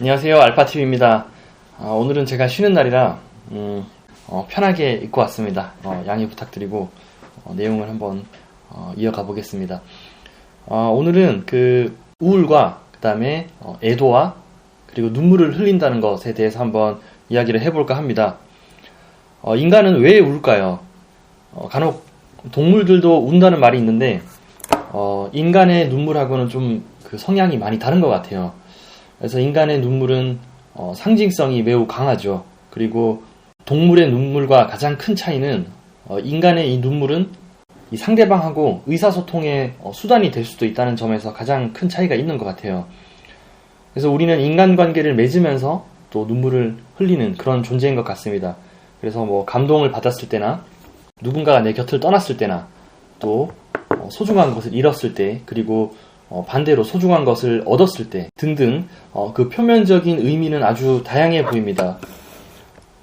안녕하세요. 알파TV입니다. 아, 오늘은 제가 쉬는 날이라 음, 어, 편하게 입고 왔습니다. 어, 양해 부탁드리고 어, 내용을 한번 어, 이어가 보겠습니다. 어, 오늘은 그 우울과 그 다음에 어, 애도와 그리고 눈물을 흘린다는 것에 대해서 한번 이야기를 해볼까 합니다. 어, 인간은 왜 울까요? 어, 간혹 동물들도 운다는 말이 있는데 어, 인간의 눈물하고는 좀 그 성향이 많이 다른 것 같아요 그래서 인간의 눈물은 어, 상징성이 매우 강하죠. 그리고 동물의 눈물과 가장 큰 차이는 어, 인간의 이 눈물은 이 상대방하고 의사소통의 어, 수단이 될 수도 있다는 점에서 가장 큰 차이가 있는 것 같아요. 그래서 우리는 인간관계를 맺으면서 또 눈물을 흘리는 그런 존재인 것 같습니다. 그래서 뭐 감동을 받았을 때나 누군가가 내 곁을 떠났을 때나 또 어, 소중한 것을 잃었을 때 그리고 어, 반대로 소중한 것을 얻었을 때 등등 어, 그 표면적인 의미는 아주 다양해 보입니다.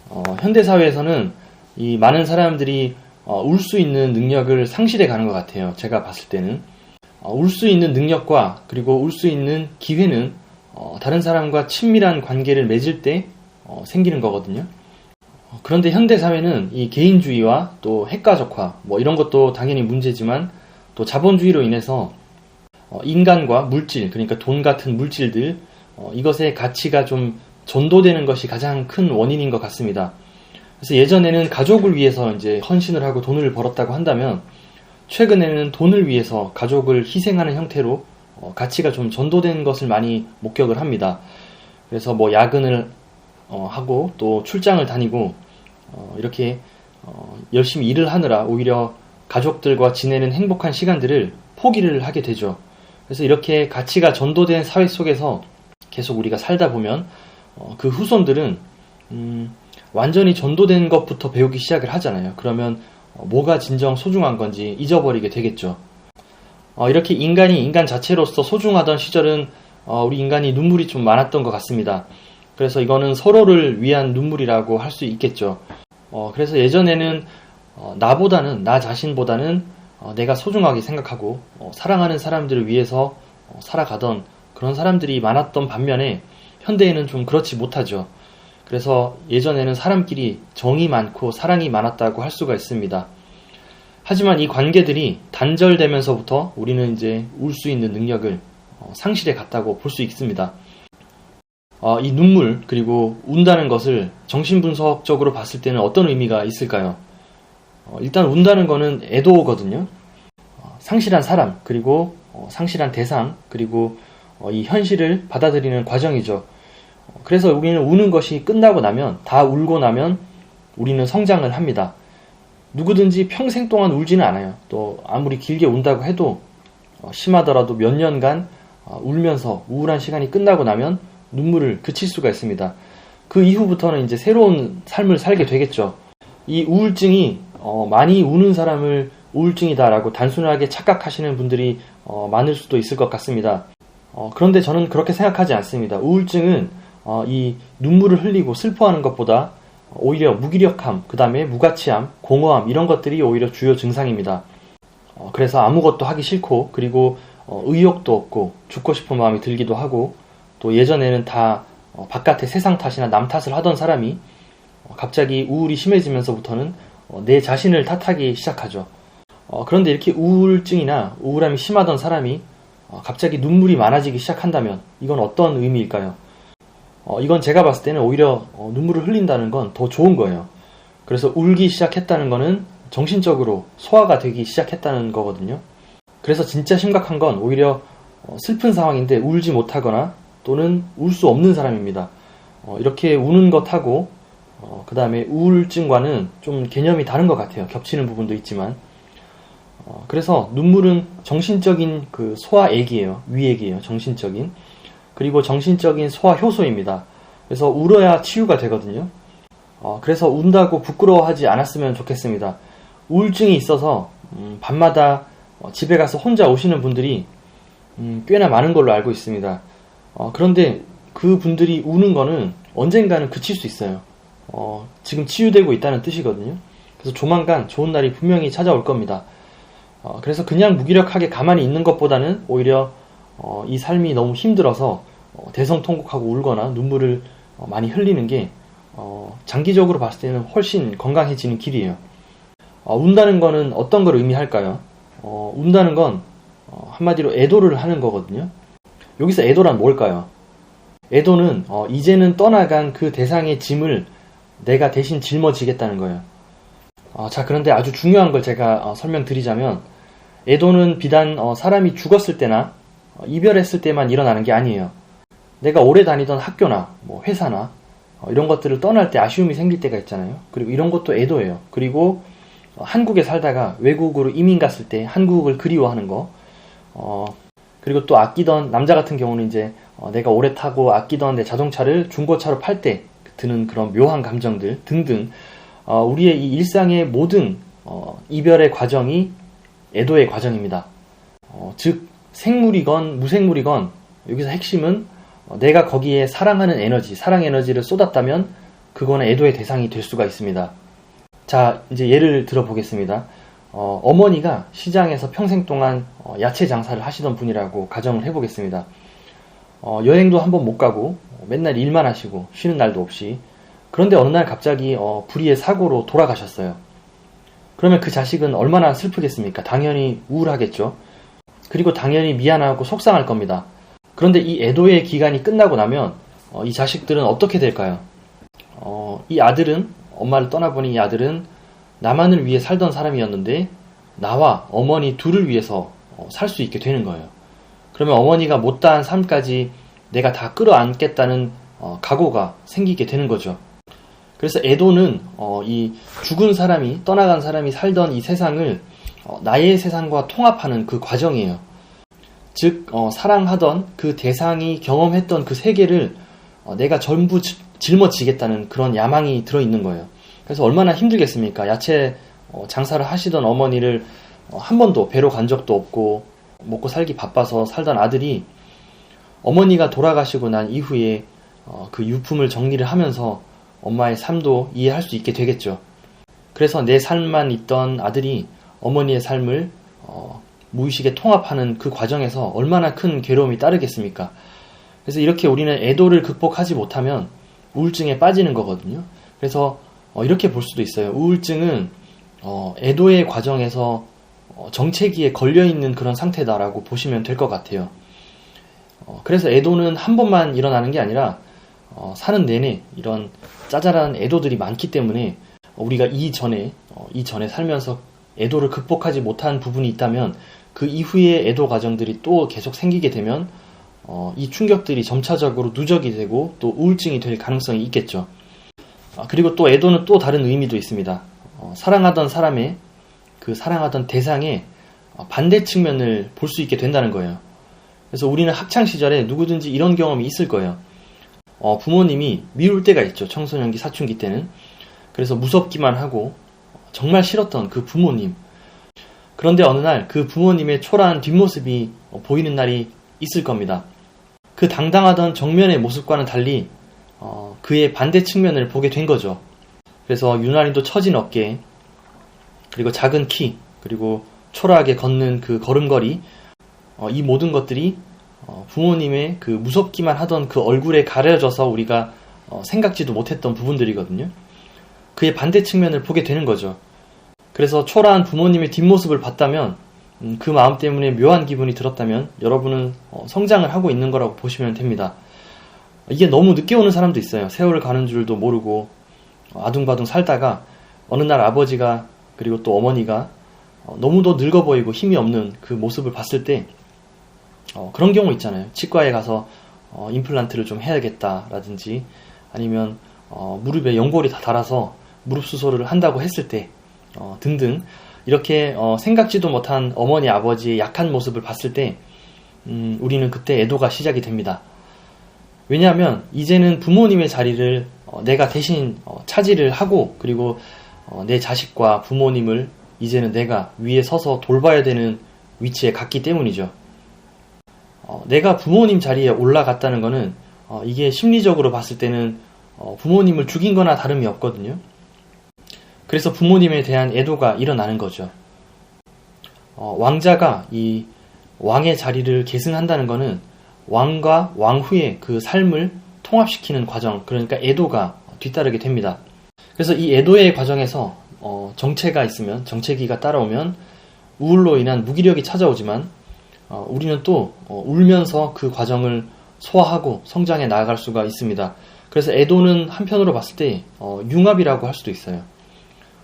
어, 현대 사회에서는 이 많은 사람들이 울 수 있는 능력을 상실해 가는 것 같아요. 제가 봤을 때는 울 수 있는 능력과 그리고 울 수 있는 기회는 어, 다른 사람과 친밀한 관계를 맺을 때 어, 생기는 거거든요. 어, 그런데 현대 사회는 이 개인주의와 또 핵가족화 뭐 이런 것도 당연히 문제지만 또 자본주의로 인해서 어, 인간과 물질, 그러니까 돈 같은 물질들, 어, 이것의 가치가 좀 전도되는 것이 가장 큰 원인인 것 같습니다. 그래서 예전에는 가족을 위해서 이제 헌신을 하고 돈을 벌었다고 한다면 최근에는 돈을 위해서 가족을 희생하는 형태로 어, 가치가 좀 전도된 것을 많이 목격을 합니다. 그래서 뭐 야근을 하고 또 출장을 다니고 이렇게 열심히 일을 하느라 오히려 가족들과 지내는 행복한 시간들을 포기를 하게 되죠. 그래서 이렇게 가치가 전도된 사회 속에서 계속 우리가 살다 보면 어, 그 후손들은 음, 완전히 전도된 것부터 배우기 시작을 하잖아요. 그러면 어, 뭐가 진정 소중한 건지 잊어버리게 되겠죠. 어, 이렇게 인간이 인간 자체로서 소중하던 시절은 어, 우리 인간이 눈물이 좀 많았던 것 같습니다. 그래서 이거는 서로를 위한 눈물이라고 할 수 있겠죠. 어, 그래서 예전에는 어, 나보다는 나 자신보다는 어, 내가 소중하게 생각하고 어, 사랑하는 사람들을 위해서 어, 살아가던 그런 사람들이 많았던 반면에 현대에는 좀 그렇지 못하죠. 그래서 예전에는 사람끼리 정이 많고 사랑이 많았다고 할 수가 있습니다. 하지만 이 관계들이 단절되면서부터 우리는 이제 울 수 있는 능력을 상실해 갔다고 볼 수 있습니다. 이 눈물 그리고 운다는 것을 정신분석적으로 봤을 때는 어떤 의미가 있을까요? 일단 운다는 것은 애도거든요. 상실한 사람, 그리고 어, 상실한 대상, 그리고 어, 이 현실을 받아들이는 과정이죠. 그래서 우리는 우는 것이 끝나고 나면, 다 울고 나면 우리는 성장을 합니다. 누구든지 평생 동안 울지는 않아요. 또 아무리 길게 운다고 해도 어, 심하더라도 몇 년간 울면서 우울한 시간이 끝나고 나면 눈물을 그칠 수가 있습니다. 그 이후부터는 이제 새로운 삶을 살게 되겠죠. 이 우울증이 많이 우는 사람을 우울증이다라고 단순하게 착각하시는 분들이 어, 많을 수도 있을 것 같습니다. 어, 그런데 저는 그렇게 생각하지 않습니다. 우울증은 어, 이 눈물을 흘리고 슬퍼하는 것보다 오히려 무기력함, 그 다음에 무가치함, 공허함 이런 것들이 오히려 주요 증상입니다. 어, 그래서 아무것도 하기 싫고 그리고 어, 의욕도 없고 죽고 싶은 마음이 들기도 하고 또 예전에는 다 어, 바깥의 세상 탓이나 남 탓을 하던 사람이 갑자기 우울이 심해지면서부터는 내 자신을 탓하기 시작하죠. 어, 그런데 이렇게 우울증이나 우울함이 심하던 사람이 어, 갑자기 눈물이 많아지기 시작한다면 이건 어떤 의미일까요? 어, 이건 제가 봤을 때는 오히려 어, 눈물을 흘린다는 건 더 좋은 거예요. 그래서 울기 시작했다는 거는 정신적으로 소화가 되기 시작했다는 거거든요. 그래서 진짜 심각한 건 오히려 어, 슬픈 상황인데 울지 못하거나 또는 울 수 없는 사람입니다. 어, 이렇게 우는 것하고 그 다음에 우울증과는 좀 개념이 다른 것 같아요. 겹치는 부분도 있지만 어, 그래서 눈물은 정신적인 그 소화액이에요. 위액이에요. 정신적인. 그리고 정신적인 소화 효소입니다. 그래서 울어야 치유가 되거든요. 어, 그래서 운다고 부끄러워하지 않았으면 좋겠습니다. 우울증이 있어서 음, 밤마다 어, 집에 가서 혼자 오시는 분들이 음, 꽤나 많은 걸로 알고 있습니다. 어, 그런데 그 분들이 우는 거는 언젠가는 그칠 수 있어요. 어, 지금 치유되고 있다는 뜻이거든요. 그래서 조만간 좋은 날이 분명히 찾아올 겁니다. 어, 그래서 그냥 무기력하게 가만히 있는 것보다는 오히려 어, 이 삶이 너무 힘들어서 어, 대성통곡하고 울거나 눈물을 어, 많이 흘리는 게 어, 장기적으로 봤을 때는 훨씬 건강해지는 길이에요. 어, 운다는 거는 어떤 걸 의미할까요? 어, 운다는 건 어, 한마디로 애도를 하는 거거든요. 여기서 애도란 뭘까요? 애도는 어, 이제는 떠나간 그 대상의 짐을 내가 대신 짊어지겠다는 거예요. 어, 자 그런데 아주 중요한 걸 제가 어, 설명드리자면 애도는 비단 어, 사람이 죽었을 때나 어, 이별했을 때만 일어나는 게 아니에요. 내가 오래 다니던 학교나 뭐 회사나 어, 이런 것들을 떠날 때 아쉬움이 생길 때가 있잖아요. 그리고 이런 것도 애도예요. 그리고 어, 한국에 살다가 외국으로 이민 갔을 때 한국을 그리워하는 거. 어, 그리고 또 아끼던 남자 같은 경우는 이제 어, 내가 오래 타고 아끼던 내 자동차를 중고차로 팔 때 드는 그런 묘한 감정들 등등 어, 우리의 이 일상의 모든 어, 이별의 과정이 애도의 과정입니다. 어, 즉 생물이건 무생물이건 여기서 핵심은 어, 내가 거기에 사랑하는 에너지, 사랑 에너지를 쏟았다면 그거는 애도의 대상이 될 수가 있습니다. 자, 이제 예를 들어 보겠습니다. 어, 어머니가 시장에서 평생 동안 어, 야채 장사를 하시던 분이라고 가정을 해보겠습니다. 어, 여행도 한번 못 가고 맨날 일만 하시고 쉬는 날도 없이 그런데 어느 날 갑자기 어, 불의의 사고로 돌아가셨어요. 그러면 그 자식은 얼마나 슬프겠습니까? 당연히 우울하겠죠. 그리고 당연히 미안하고 속상할 겁니다. 그런데 이 애도의 기간이 끝나고 나면 어, 이 자식들은 어떻게 될까요? 어, 이 아들은 엄마를 떠나보니 이 아들은 나만을 위해 살던 사람이었는데 나와 어머니 둘을 위해서 어, 살수 있게 되는 거예요. 그러면 어머니가 못다한 삶까지 내가 다 끌어안겠다는 어, 각오가 생기게 되는 거죠. 그래서 애도는 어, 이 죽은 사람이 떠나간 사람이 살던 이 세상을 어, 나의 세상과 통합하는 그 과정이에요. 즉 어, 사랑하던 그 대상이 경험했던 그 세계를 어, 내가 전부 지- 짊어지겠다는 그런 야망이 들어 있는 거예요. 그래서 얼마나 힘들겠습니까? 야채 어, 장사를 하시던 어머니를 어, 한 번도 뵈러 간 적도 없고 먹고 살기 바빠서 살던 아들이 어머니가 돌아가시고 난 이후에 어, 그 유품을 정리를 하면서 엄마의 삶도 이해할 수 있게 되겠죠. 그래서 내 삶만 있던 아들이 어머니의 삶을 어, 무의식에 통합하는 그 과정에서 얼마나 큰 괴로움이 따르겠습니까? 그래서 이렇게 우리는 애도를 극복하지 못하면 우울증에 빠지는 거거든요. 그래서 어, 이렇게 볼 수도 있어요. 우울증은 어, 애도의 과정에서 어, 정체기에 걸려 있는 그런 상태다라고 보시면 될 것 같아요. 어, 그래서 애도는 한 번만 일어나는 게 아니라 어, 사는 내내 이런 짜잘한 애도들이 많기 때문에 우리가 이전에 어, 이전에 살면서 애도를 극복하지 못한 부분이 있다면 그 이후의 애도 과정들이 또 계속 생기게 되면 어, 이 충격들이 점차적으로 누적이 되고 또 우울증이 될 가능성이 있겠죠. 아, 그리고 또 애도는 또 다른 의미도 있습니다. 어, 사랑하던 사람의 그 사랑하던 대상의 어, 반대 측면을 볼 수 있게 된다는 거예요. 그래서 우리는 학창 시절에 누구든지 이런 경험이 있을 거예요. 어, 부모님이 미울 때가 있죠. 청소년기, 사춘기 때는. 그래서 무섭기만 하고 정말 싫었던 그 부모님. 그런데 어느 날 그 부모님의 초라한 뒷모습이 어, 보이는 날이 있을 겁니다. 그 당당하던 정면의 모습과는 달리 어, 그의 반대 측면을 보게 된 거죠. 그래서 유난히도 처진 어깨, 그리고 작은 키, 그리고 초라하게 걷는 그 걸음걸이, 어, 이 모든 것들이 어, 부모님의 그 무섭기만 하던 그 얼굴에 가려져서 우리가 어, 생각지도 못했던 부분들이거든요. 그의 반대 측면을 보게 되는 거죠. 그래서 초라한 부모님의 뒷모습을 봤다면 음, 그 마음 때문에 묘한 기분이 들었다면 여러분은 어, 성장을 하고 있는 거라고 보시면 됩니다. 이게 너무 늦게 오는 사람도 있어요. 세월을 가는 줄도 모르고 어, 아둥바둥 살다가 어느 날 아버지가 그리고 또 어머니가 어, 너무도 늙어 보이고 힘이 없는 그 모습을 봤을 때 어, 그런 경우 있잖아요. 치과에 가서 어, 임플란트를 좀 해야겠다라든지 아니면 어, 무릎에 연골이 다 닳아서 무릎 수술을 한다고 했을 때 어, 등등 이렇게 어, 생각지도 못한 어머니 아버지의 약한 모습을 봤을 때 음, 우리는 그때 애도가 시작이 됩니다. 왜냐하면 이제는 부모님의 자리를 어, 내가 대신 어, 차지를 하고 그리고 어, 내 자식과 부모님을 이제는 내가 위에 서서 돌봐야 되는 위치에 갔기 때문이죠. 어, 내가 부모님 자리에 올라갔다는 것은 어, 이게 심리적으로 봤을 때는 어, 부모님을 죽인 거나 다름이 없거든요. 그래서 부모님에 대한 애도가 일어나는 거죠. 어, 왕자가 이 왕의 자리를 계승한다는 것은 왕과 왕 후의 그 삶을 통합시키는 과정, 그러니까 애도가 뒤따르게 됩니다. 그래서 이 애도의 과정에서 어, 정체가 있으면, 정체기가 따라오면 우울로 인한 무기력이 찾아오지만 어, 우리는 또 어, 울면서 그 과정을 소화하고 성장해 나아갈 수가 있습니다. 그래서 애도는 한편으로 봤을 때 어, 융합이라고 할 수도 있어요.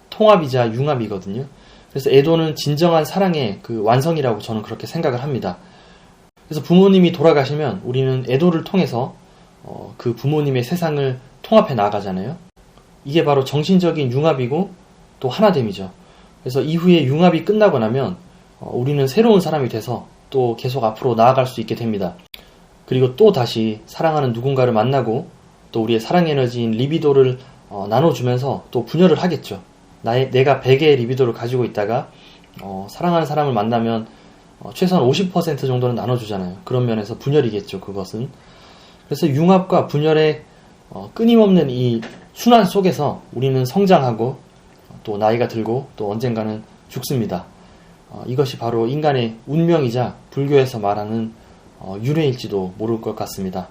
통합이자 융합이거든요. 그래서 애도는 진정한 사랑의 그 완성이라고 저는 그렇게 생각을 합니다. 그래서 부모님이 돌아가시면 우리는 애도를 통해서 어, 그 부모님의 세상을 통합해 나가잖아요. 이게 바로 정신적인 융합이고 또 하나됨이죠. 그래서 이후에 융합이 끝나고 나면 어, 우리는 새로운 사람이 돼서 또 계속 앞으로 나아갈 수 있게 됩니다. 그리고 또 다시 사랑하는 누군가를 만나고 또 우리의 사랑 에너지인 리비도를 어, 나눠주면서 또 분열을 하겠죠. 나의, 내가 100개의 리비도를 가지고 있다가 어, 사랑하는 사람을 만나면 어, 최소한 50% 정도는 나눠주잖아요. 그런 면에서 분열이겠죠. 그것은. 그래서 융합과 분열의 어, 끊임없는 이 순환 속에서 우리는 성장하고 또 나이가 들고 또 언젠가는 죽습니다. 어, 이것이 바로 인간의 운명이자 불교에서 말하는 어, 윤회일지도 모를 것 같습니다.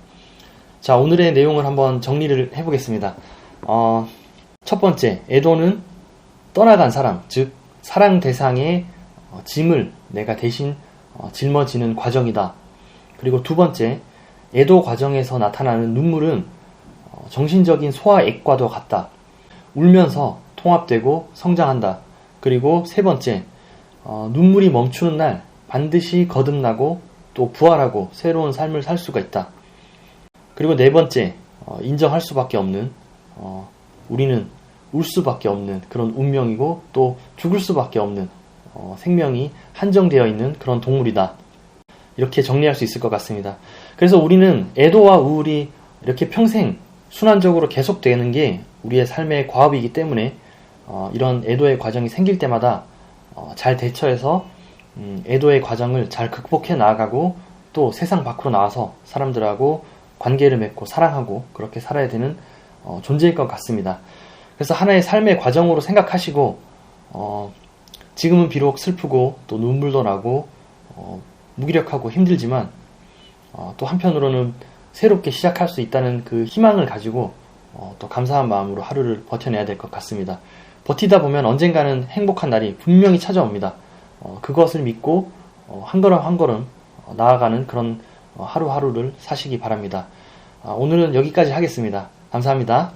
자, 오늘의 내용을 한번 정리를 해보겠습니다. 어, 첫 번째, 애도는 떠나간 사람, 즉, 사랑 대상의 어, 짐을 내가 대신 어, 짊어지는 과정이다. 그리고 두 번째, 애도 과정에서 나타나는 눈물은 어, 정신적인 소화액과도 같다. 울면서 통합되고 성장한다. 그리고 세 번째, 어, 눈물이 멈추는 날 반드시 거듭나고 또 부활하고 새로운 삶을 살 수가 있다. 그리고 네 번째, 어, 인정할 수밖에 없는, 어, 우리는 울 수밖에 없는 그런 운명이고 또 죽을 수밖에 없는 어, 생명이 한정되어 있는 그런 동물이다. 이렇게 정리할 수 있을 것 같습니다. 그래서 우리는 애도와 우울이 이렇게 평생 순환적으로 계속되는 게 우리의 삶의 과업이기 때문에 어, 이런 애도의 과정이 생길 때마다 어, 잘 대처해서 음, 애도의 과정을 잘 극복해 나아가고 또 세상 밖으로 나와서 사람들하고 관계를 맺고 사랑하고 그렇게 살아야 되는 어, 존재일 것 같습니다. 그래서 하나의 삶의 과정으로 생각하시고 어, 지금은 비록 슬프고 또 눈물도 나고 어, 무기력하고 힘들지만 어, 또 한편으로는 새롭게 시작할 수 있다는 그 희망을 가지고 어, 또 감사한 마음으로 하루를 버텨내야 될 것 같습니다. 버티다 보면 언젠가는 행복한 날이 분명히 찾아옵니다. 어, 그것을 믿고 어, 한 걸음 한 걸음 어, 나아가는 그런 어, 하루하루를 사시기 바랍니다. 아, 오늘은 여기까지 하겠습니다. 감사합니다.